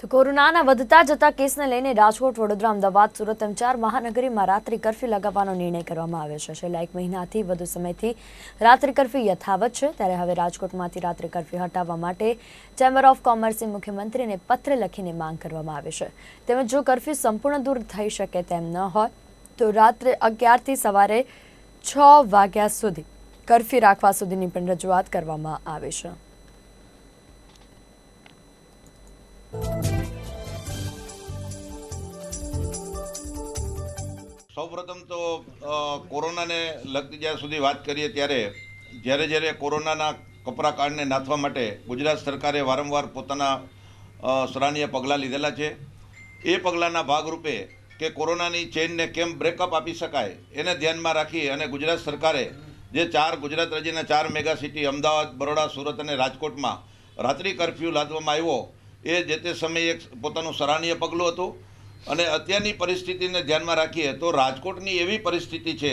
તો કોરોનાના વધતા જતા કેસને લઈને રાજકોટ, વડોદરા, અમદાવાદ, સુરત એમ ચાર મહાનગરીમાં રાત્રિ કર્ફ્યુ લગાવવાનો નિર્ણય કરવામાં આવ્યો છે. છેલ્લા એક મહિનાથી વધુ સમયથી રાત્રિ કર્ફ્યુ યથાવત છે. ત્યારે હવે રાજકોટમાંથી રાત્રિ કર્ફ્યુ હટાવવા માટે ચેમ્બર ઓફ કોમર્સે મુખ્યમંત્રીને પત્ર લખીને માંગ કરવામાં આવી છે. તેમજ જો કર્ફ્યુ સંપૂર્ણ દૂર થઈ શકે તેમ ન હોય, તો રાત્રે અગિયારથી સવારે છ વાગ્યા સુધી કર્ફ્યુ રાખવા સુધીની પણ રજૂઆત કરવામાં આવી છે. સૌપ્રથમ તો કોરોનાને લગતી જ્યાં સુધી વાત કરીએ ત્યારે જ્યારે જ્યારે કોરોનાના કપરા કાળને નાથવા માટે ગુજરાત સરકારે વારંવાર પોતાના સરાહનીય પગલાં લીધેલા છે. એ પગલાંના ભાગરૂપે કે કોરોનાની ચેઇનને કેમ બ્રેકઅપ આપી શકાય એને ધ્યાનમાં રાખી અને ગુજરાત સરકારે જે ચાર ગુજરાત રાજ્યના ચાર મેગા સિટી અમદાવાદ, બરોડા, સુરત અને રાજકોટમાં રાત્રિ કર્ફ્યુ લાદવામાં આવ્યો, એ જે તે સમયે એક પોતાનું સરાહનીય પગલું હતું. અને અત્યારની પરિસ્થિતિને ધ્યાનમાં રાખીએ તો રાજકોટની એવી પરિસ્થિતિ છે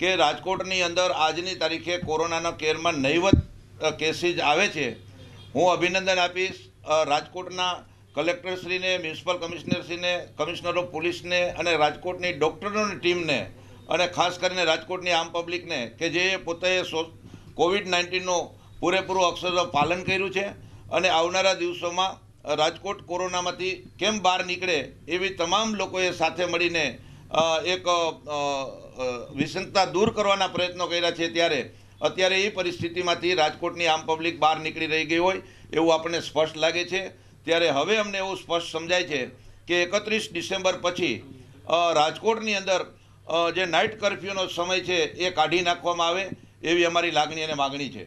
કે રાજકોટની અંદર આજની તારીખે કોરોનાના કેરમાં નહીવત કેસીસ આવે છે. હું અભિનંદન આપીશ રાજકોટના કલેક્ટરશ્રીને, મ્યુનિસિપલ કમિશનરશ્રીને, કમિશનર ઓફ પોલીસને અને રાજકોટની ડૉક્ટરોની ટીમને અને ખાસ કરીને રાજકોટની આમ પબ્લિકને કે જે પોતે કોવિડ નાઇન્ટીનનું પૂરેપૂરું અક્ષર પાલન કર્યું છે અને આવનારા દિવસોમાં રાજકોટ કોરોનામાંથી કેમ બહાર નીકળે એવી તમામ લોકોએ સાથે મળીને એક અ, દૂર કરવાના પ્રયત્નો કર્યા છે ત્યારે. અત્યારે એ પરિસ્થિતિમાંથી રાજકોટની આમ પબ્લિક બહાર નીકળી રહી ગઈ હોય એવું આપણને સ્પષ્ટ લાગે છે. ત્યારે હવે અમને એવું સ્પષ્ટ સમજાય છે કે એકત્રીસ ડિસેમ્બર પછી રાજકોટની અંદર જે નાઇટ કર્ફ્યુનો સમય છે એ કાઢી નાખવામાં આવે એવી અમારી લાગણી અને માગણી છે.